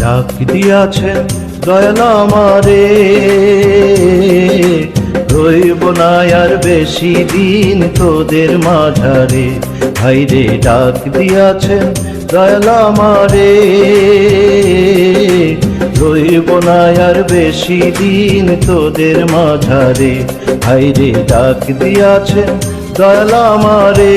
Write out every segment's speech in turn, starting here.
ডাক দিয়াছেন দয়াল আমারে। রইব না আর বেশি দিন তোদের মাঝারে। ভাইরে ডাক দিয়াছেন দয়ালা মারে রইব না আর বেশি দিন তোদের মাঝারে। ভাইরে ডাক দিয়াছেন দয়ালা আমারে।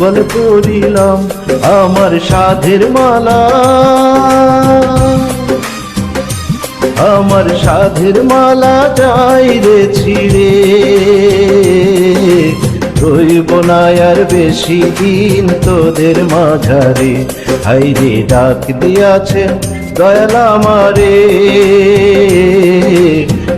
বলে পড়িলাম আমার সাধের মালা। আমার সাধের মালা যাই রে ছিড়ে। রইব না আর বেশি দিন তোদের মাঝারে। হাইরে ডাক দিয়াছেন দয়াল আমারে।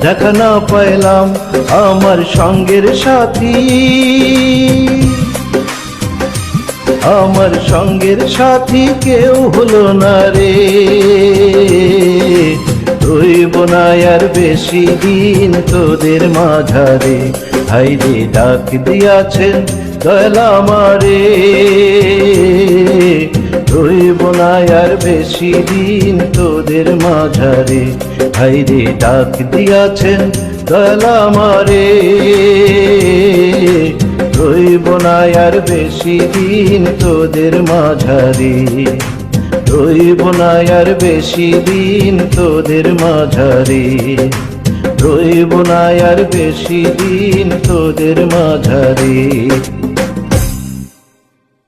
দেখা না পাইলাম আমার সঙ্গের সাথী। আমার সঙ্গের সাথী কেউ হলো না রে। রইব না আর বেশি দিন তোদের মাঝারে। হাইরে ডাক দিয়াছেন দয়াল আমারে। রইব না আর বেশি দিন তোদের মাঝারে। হাইরে ডাক দিয়াছেন দয়াল মারে রইব না আর বেশি দিন তোদের মাঝারে। রইব না আর বেশি দিন তোদের মাঝারে। রইব না আর বেশি দিন তোদের মাঝারে।